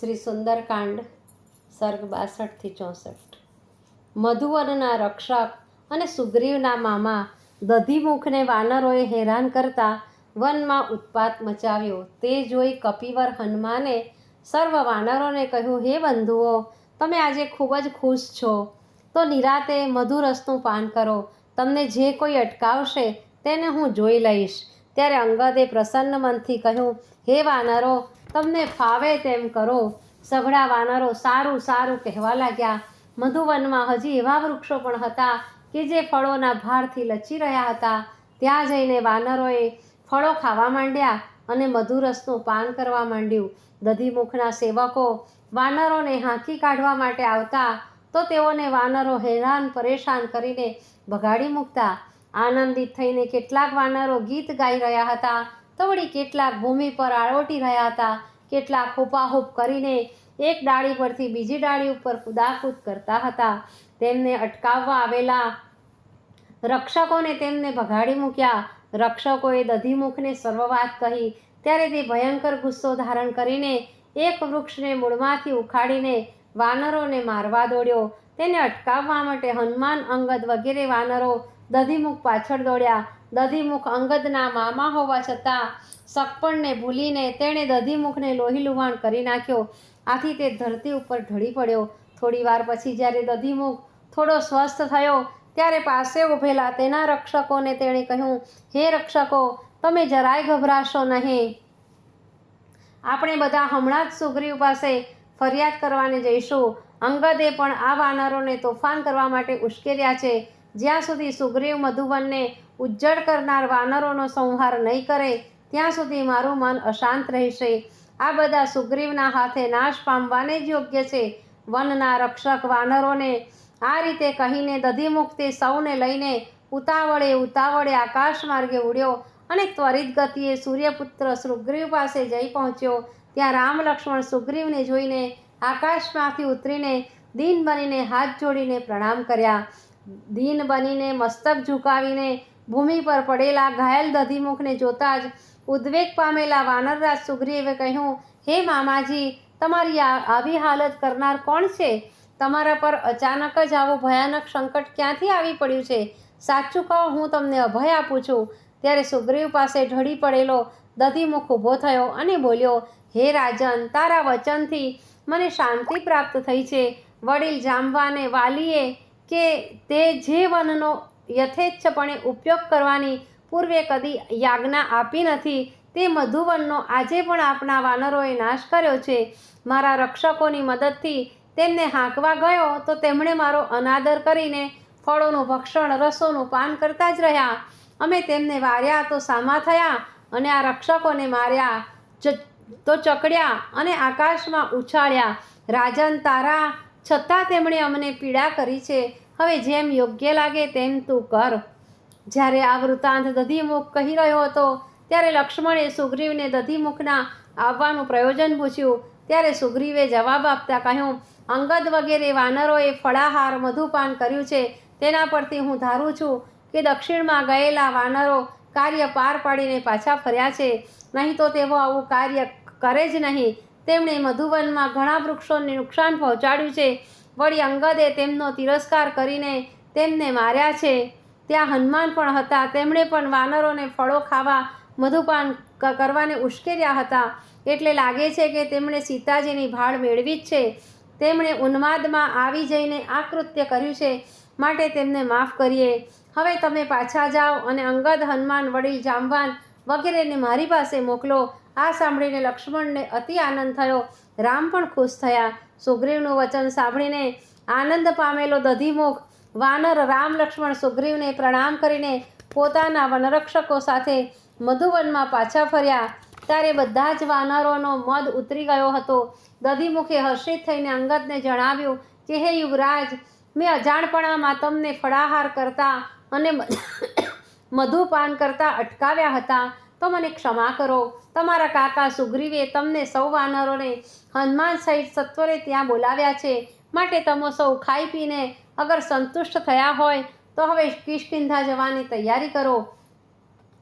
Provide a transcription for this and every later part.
શ્રી સુંદરકાંડ, સર્ગ બાસઠથી ચોસઠ. મધુવનના રક્ષક અને સુગ્રીવના મામા દધીમુખને વાનરોએ હેરાન કરતા વનમાં ઉત્પાત મચાવ્યો. તે જોઈ કપિવર હનુમાને સર્વ વાનરોને કહ્યું, હે બંધુઓ, તમે આજે ખૂબ જ ખુશ છો. તો નિરાતે મધુરસનું પાન કરો. તમને જે કોઈ અટકાવશે તેને હું જોઈ લઈશ. ત્યારે અંગદે પ્રસન્ન મનથી કહ્યું, હે વાનરો, તમને ફાવે તેમ કરો. સઘળા વાનરો સારું સારું કહેવા લાગ્યા. મધુવનમાં હજી એવા વૃક્ષો પણ હતા કે જે ફળોના ભારથી લચી રહ્યા હતા. ત્યાં જઈને વાનરોએ ફળો ખાવા માંડ્યા અને મધુરસનું પાન કરવા માંડ્યું. દધીમુખના સેવકો વાનરોને હાંકી કાઢવા માટે આવતા તો તેઓને વાનરો હેરાન પરેશાન કરીને ભગાડી મૂકતા. આનંદિત થઈને કેટલાક વાનરો ગીત ગાઈ રહ્યા હતા. તો વળી કેટલાક ભૂમિ પર આળોટી રહ્યા હતા. કેટલાક હુપાહુપ કરીને એક ડાળી પરથી બીજી ડાળી ઉપર કુદાકૂદ કરતા હતા. તેમને અટકાવવા આવેલા રક્ષકોને તેમને ભગાડી મૂક્યા. રક્ષકોએ દધીમુખને સર્વવાત કહી ત્યારે તે ભયંકર ગુસ્સો ધારણ કરીને એક વૃક્ષને મૂળમાંથી ઉખાડીને વાનરોને મારવા દોડ્યો. તેને અટકાવવા માટે હનુમાન અંગદ વગેરે વાનરો દધીમુખ પાછળ દોડ્યા. દધીમુખ અંગદના મામા હોવા છતાં સગપણને ભૂલીને તેણે દધીમુખને લોહી લુહાણ કરી નાખ્યો. આથી તે ધરતી ઉપર ઢળી પડ્યો. થોડી વાર પછી જ્યારે દધીમુખ થોડો સ્વસ્થ થયો, ત્યારે પાસે ઊભેલા તેના રક્ષકોને તેણે કહ્યું, હે રક્ષકો, તમે જરાય ગભરાશો નહીં. આપણે બધા હમણાં જ સુગ્રીવ પાસે ફરિયાદ કરવાને જઈશું. અંગદે પણ આ વાનરોને તોફાન કરવા માટે ઉશ્કેર્યા છે. જ્યાં સુધી સુગ્રીવ મધુવનને ઉજ્જડ કરનાર વાનરોનો સંહાર નહીં કરે, ત્યાં સુધી મારું મન અશાંત રહેશે. આ બધા સુગ્રીવના હાથે નાશ પામવાને જ યોગ્ય છે. વનના રક્ષક વાનરોને આ રીતે કહીને દધિમુક્તિ સૌને લઈને ઉતાવળે ઉતાવળે આકાશ માર્ગે ઉડ્યો અને ત્વરિત ગતિએ સૂર્યપુત્ર સુગ્રીવ પાસે જઈ પહોંચ્યો. ત્યાં રામ લક્ષ્મણ સુગ્રીવને જોઈને આકાશમાંથી ઉતરીને દિન બનીને હાથ જોડીને પ્રણામ કર્યા. દીન બનીને મસ્તક ઝુકાવીને ભૂમિ પર પડેલા ઘાયલ દધીમુખને જોતા જ ઉદ્વેગ પામેલા વાનરરાજ સુગ્રીવે કહ્યું, હે મામાજી, તમારી આવી હાલત કરનાર કોણ છે? તમારા પર અચાનક જ આવું ભયાનક સંકટ ક્યાંથી આવી પડ્યું છે? સાચું કહો, હું તમને અભય આપું છું. ત્યારે સુગ્રીવ પાસે ઢળી પડેલો દધીમુખ ઊભો થયો અને બોલ્યો, હે રાજન, તારા વચનથી મને શાંતિ પ્રાપ્ત થઈ છે. વડીલ જામવાને વાલીએ કે તે જે વનનો યથેચ્છપણે ઉપયોગ કરવાની પૂર્વે કદી યાજ્ઞા આપી નથી, તે મધુવનનો આજે પણ આપણા વાનરોએ નાશ કર્યો છે. મારા રક્ષકોની મદદથી તેમને હાંકવા ગયો તો તેમણે મારો અનાદર કરીને ફળોનું ભક્ષણ, રસોનું પાન કરતા જ રહ્યા. અમે તેમને વાર્યા તો સામા થયા અને આ રક્ષકોને માર્યા તો ચકડ્યા અને આકાશમાં ઉછાળ્યા. રાજન તારા છતાં તેમણે અમને પીડા કરી છે. હવે જેમ યોગ્ય લાગે તેમ તું કર. જ્યારે આ વૃત્તાંત દધીમુખ કહી રહ્યો હતો, ત્યારે લક્ષ્મણે સુગ્રીવને દધીમુખના આવવાનું પ્રયોજન પૂછ્યું. ત્યારે સુગ્રીવે જવાબ આપતા કહ્યું, અંગદ વગેરે વાનરોએ ફળાહાર મધુપાન કર્યું છે. તેના પરથી હું ધારું છું કે દક્ષિણમાં ગયેલા વાનરો કાર્ય પાર પાડીને પાછા ફર્યા છે. નહીં તો તેઓ આવું કાર્ય કરે જ નહીં. તેમણે મધુવનમાં ઘણા વૃક્ષોને નુકસાન પહોંચાડ્યું છે. વળી અંગદે તેમનો તિરસ્કાર કરીને તેમને માર્યા છે. ત્યાં હનુમાન પણ હતા. તેમણે પણ વાનરોને ફળો ખાવા મધુપાન કરવાને ઉશ્કેર્યા હતા. એટલે લાગે છે કે તેમણે સીતાજીની ભાળ મેળવી જ છે. તેમણે ઉન્માદમાં આવી જઈને આ કૃત્ય કર્યું છે. માટે તેમને માફ કરીએ. હવે તમે પાછા જાઓ અને અંગદ હનુમાન વડીલ જામવાન વગેરેને મારી પાસે મોકલો. આ સાંભળીને લક્ષ્મણને અતિ આનંદ થયો. રામ પણ ખુશ થયા. સુગ્રીવનું વચન સાંભળીને આનંદ પામેલો દધીમુખ. વાનર રામ લક્ષ્મણ સુગ્રીવને પ્રણામ કરીને પોતાના વનરક્ષકો સાથે મધુવનમાં પાછા ફર્યા. ત્યારે બધા જ વાનરોનો મદ ઉતરી ગયો હતો. દધીમુખે હર્ષિત થઈને અંગદને જણાવ્યું કે, હે યુવરાજ, મેં અજાણપણામાં તમને ફળાહાર કરતા અને મધુપાન કરતા અટકાવ્યા હતા. તો મને ક્ષમા કરો. તમારા કાકા સુગ્રીવે તમને સૌ વાનરોને હનુમાન સહિત સત્વરે ત્યાં બોલાવ્યા છે. માટે તમે સૌ ખાઈ પીને અગર સંતુષ્ટ થયા હોય, તો હવે કિષ્કિંધા જવાની તૈયારી કરો.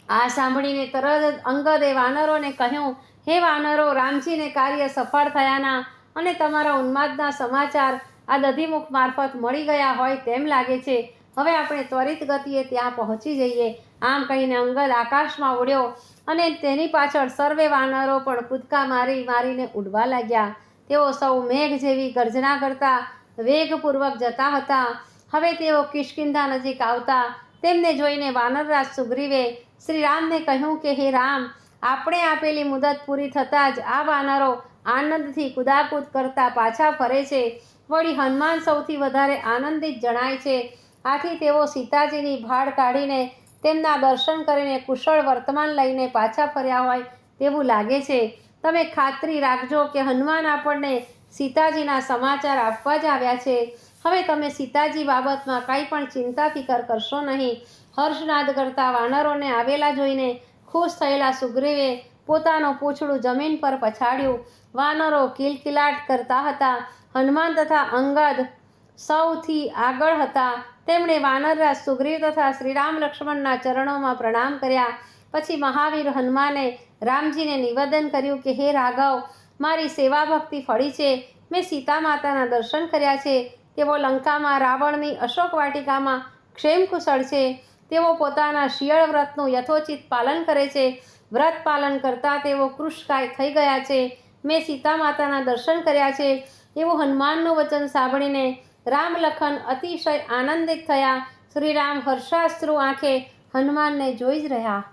આ સાંભળીને તરત અંગદે વાનરોને કહ્યું, હે વાનરો, રામજીને કાર્ય સફળ થયાના અને તમારા ઉન્માદના સમાચાર આ દધીમુખ મારફત મળી ગયા હોય તેમ લાગે છે. હવે આપણે ત્વરિત ગતિએ ત્યાં પહોંચી જઈએ. આમ કહીને અંગદ આકાશમાં ઉડ્યો અને તેની પાછળ સર્વે વાનરો પણ કૂદકા મારી મારીને ઉડવા લાગ્યા. તેઓ સૌ મેઘ જેવી ગર્જના કરતા વેગપૂર્વક જતા હતા. હવે તેઓ કિષ્કિંધા નજીક આવતા. તેમને જોઈને વાનરરાજ સુગ્રીવે શ્રી રામને કહ્યું કે, હે રામ, આપણે આપેલી મુદત પૂરી થતાં જ આ વાનરો આનંદથી કુદાકૂદ કરતા પાછા ફરે છે. વળી હનુમાન સૌથી વધારે આનંદિત જણાય છે. આથી તેઓ સીતાજીની ભાડ કાઢીને તેમના દર્શન કરીને કુશળ વર્તમાન લઈને પાછા ફર્યા હોય તેવું લાગે છે. તમે ખાતરી રાખજો કે હનુમાન આપણને સીતાજીના સમાચાર આપવા જ આવ્યા છે. હવે તમે સીતાજી બાબતમાં કાંઈ પણ ચિંતા ફિકર કરશો નહીં. હર્ષનાદ કરતા વાનરોને આવેલા જોઈને ખુશ થયેલા સુગ્રીવે પોતાનું પૂંછડું જમીન પર પછાડ્યું. વાનરો કિલકિલાટ કરતા હતા. હનુમાન તથા અંગદ સૌથી આગળ હતા. તેમણે વાનરરાજ સુગ્રીવ તથા શ્રીરામ લક્ષ્મણના ચરણોમાં પ્રણામ કર્યા. પછી મહાવીર હનુમાને રામજીને નિવેદન કર્યું કે, હે રાઘવ, મારી સેવા ભક્તિ ફળી છે. મેં સીતા માતાના દર્શન કર્યા છે. તેઓ લંકામાં રાવણની અશોક વાટિકામાં ક્ષેમ કુશળ છે. તેઓ પોતાના શિયળ વ્રતનું યથોચિત પાલન કરે છે. વ્રત પાલન કરતાં તેઓ કૃષકાય થઈ ગયા છે. મેં સીતા માતાના દર્શન કર્યા છે. એવું હનુમાનનું વચન સાંભળીને રામ લખન અતિશય આનંદિત થયા. શ્રીરામ હર્ષાશ્રુ આંખે હનુમાનને જોઈ જ રહ્યા.